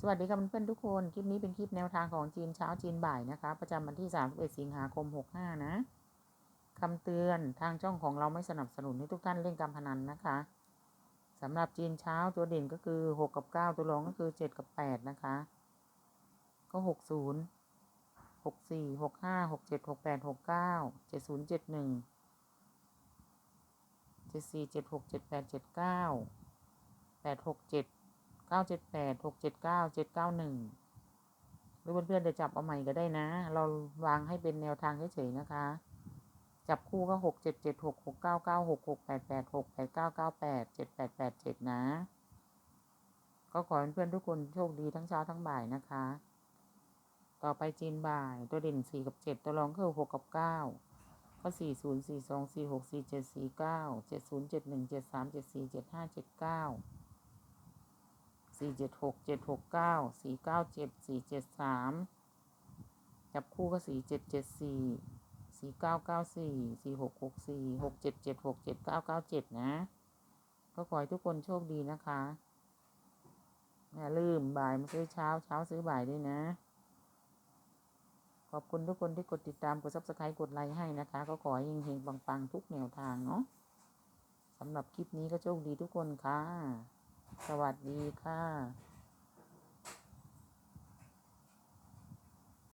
สวัสดีค่ะเพื่อนๆทุกคน คลิปนี้เป็นคลิปแนวทางของจีนเช้าจีนบ่ายนะคะ ประจำวันที่ 31 สิงหาคม 65 นะคำเตือนทางช่องของเราไม่สนับสนุนให้ทุกท่านเล่นการพนันนะคะสำหรับจีนเช้าตัวเด่นก็คือ 6 กับ 9 ตัวรองก็คือ 7 กับ 8 นะคะ ก็ 60 64 65 67 68 69 70 71 74 76 78 79 867 เก้าเจ็ดแปดหกเจ็ดเก้าเจ็ดเก้าหนึ่งหรือเพื่อนๆจะจับเอาใหม่ก็ได้นะ เราวางให้เป็นแนวทางเฉยๆนะคะ จับคู่ก็หกเจ็ดเจ็ดหกหกเก้าเก้าหกหกแปดแปดหกแปดเก้าเก้าแปดเจ็ดแปดแปดเจ็ดนะ ก็ขอเพื่อนๆทุกคนโชคดีทั้งเช้าทั้งบ่ายนะคะ ต่อไปจีนบ่ายตัวเด่นสี่กับเจ็ดตัวรองคือหกกับเก้าก็สี่ศูนย์สี่สองสี่หกสี่เจ็ดสี่เก้าเจ็ดศูนย์เจ็ดหนึ่งเจ็ดสามเจ็ดสี่เจ็ดห้าเจ็ดเก้า สี่เจ็ดหกเจ็ดหกเก้าสี่เก้าเจ็ดสี่เจ็ดสามจับคู่ก็สี่เจ็ดเจ็ดสี่สี่เก้าเก้าสี่สี่หกหกสี่หกเจ็ดเจ็ดหกเจ็ดเก้าเก้าเจ็ดนะ ก็ขอให้ทุกคนโชคดีนะคะอย่าลืมบ่ายมาซื้อเช้าเช้าซื้อบ่ายด้วยนะ ขอบคุณทุกคนที่กดติดตามกดซับสไครต์กดไลค์ให้นะคะ ก็ขอให้เฮงๆปังๆ ทุกแนวทางเนาะสำหรับคลิปนี้ก็โชคดีทุกคนค่ะ สวัสดีค่ะ